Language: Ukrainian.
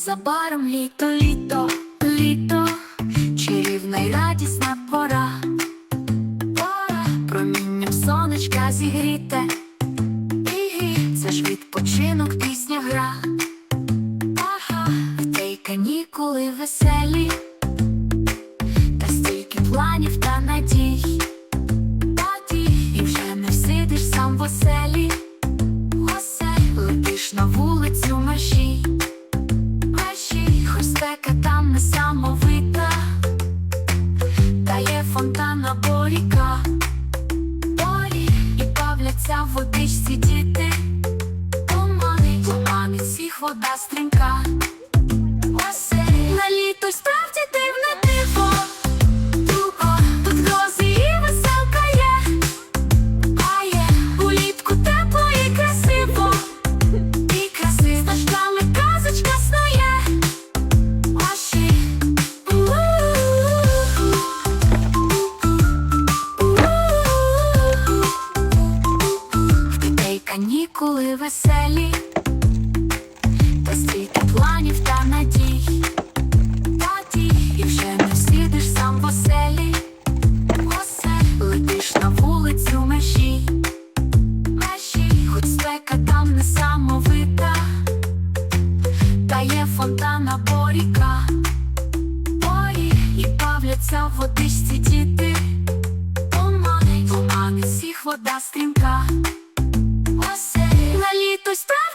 незабаром літо, літо, літо, чарівна й радісна пора, пора. Промінням сонечка зігріте, це ж відпочинок, пісня гра. Ага, в тій канікули веселі, спека там несамовита, та є фонтан або ріка, порі і бавляться в водичці діти, тумани, тумани, всіх вода стрімка. Оселі на літо справді дивне канікули веселі, та стільки планів та надій. Таті, і вже не сидиш сам в оселі, оселі летиш на вулицю межі, межі, хоч спека там несамовита, та є фонтан або ріка, порі і бавляться в водичці діти, тумани, тумани, всіх вода стрімка, оселі на літо й справді